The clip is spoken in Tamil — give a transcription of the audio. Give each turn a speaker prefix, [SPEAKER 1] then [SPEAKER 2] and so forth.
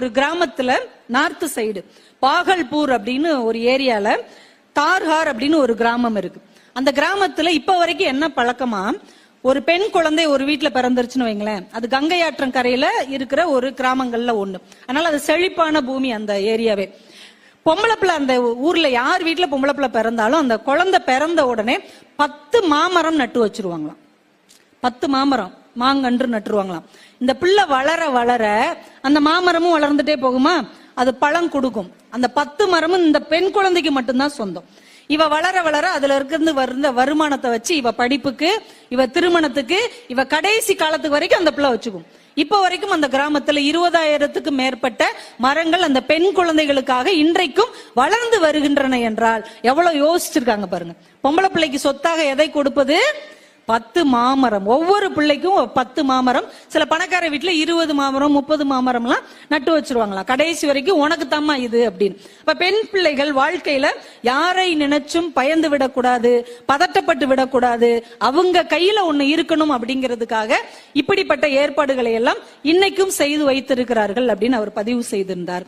[SPEAKER 1] ஒரு கிராமத்துல நார்த் சைடு பாகல்பூர் அப்படின்னு ஒரு ஏரியால தார்ஹார் அப்படின்னு ஒரு கிராமம் இருக்கு. அந்த கிராமத்துல இப்ப வரைக்கும் என்ன பழக்கமா? ஒரு பெண் குழந்தை ஒரு வீட்டுல பிறந்துருச்சுன்னு வைங்களேன். அது கங்கை ஆற்றங்கரையில இருக்கிற ஒரு கிராமங்கள்ல ஒண்ணு. அதனால அது செழிப்பான பூமி அந்த ஏரியாவே. பொம்பளை பிள்ளை அந்த ஊர்ல யார் வீட்டுல பொம்பளை பிள்ளை பிறந்தாலும் அந்த குழந்தை பிறந்த உடனே பத்து மாமரம் நட்டு வச்சிருவாங்களாம். பத்து மாமரம் மாங்கன்று நட்டுருவாங்களாம். இந்த பிள்ளை வளர வளர அந்த மாமரமும் வளர்ந்துட்டே போகுமா? அது பழம் கொடுக்கும். அந்த பத்து மரமும் இந்த பெண் குழந்தைக்கு மட்டும்தான் சொந்தம். இவ வளர வளர அதுல இருந்து வருந்த வருமானத்தை வச்சு இவ படிப்புக்கு இவ திருமணத்துக்கு இவ கடைசி காலத்துக்கு வரைக்கும் அந்த பிள்ளை வச்சுக்கும். இப்ப வரைக்கும் அந்த கிராமத்துல இருபதாயிரத்துக்கு மேற்பட்ட மரங்கள் அந்த பெண் குழந்தைகளுக்காக இன்றைக்கும் வளர்ந்து வருகின்றன என்றால் எவ்வளவு யோசிச்சிருக்காங்க பாருங்க. பொம்பளை பிள்ளைக்கு சொத்தாக எதை கொடுப்பது? பத்து மாமரம். ஒவ்வொரு பிள்ளைக்கும் பத்து மாமரம். சில பணக்கார வீட்டுல இருபது மாமரம் முப்பது மாமரம்லாம் நட்டு வச்சிருவாங்களாம். கடைசி வரைக்கும் உனக்கு தாம்மா இது அப்படின்னு. இப்ப பெண் பிள்ளைகள் வாழ்க்கையில யாரை நினைச்சும் பயந்து விடக்கூடாது பதட்டப்பட்டு விடக்கூடாது அவங்க கையில ஒண்ணு இருக்கணும் அப்படிங்கிறதுக்காக இப்படிப்பட்ட ஏற்பாடுகளை எல்லாம் இன்னைக்கும் செய்து வைத்திருக்கிறார்கள் அப்படின்னு அவர் பதிவு செய்திருந்தார்.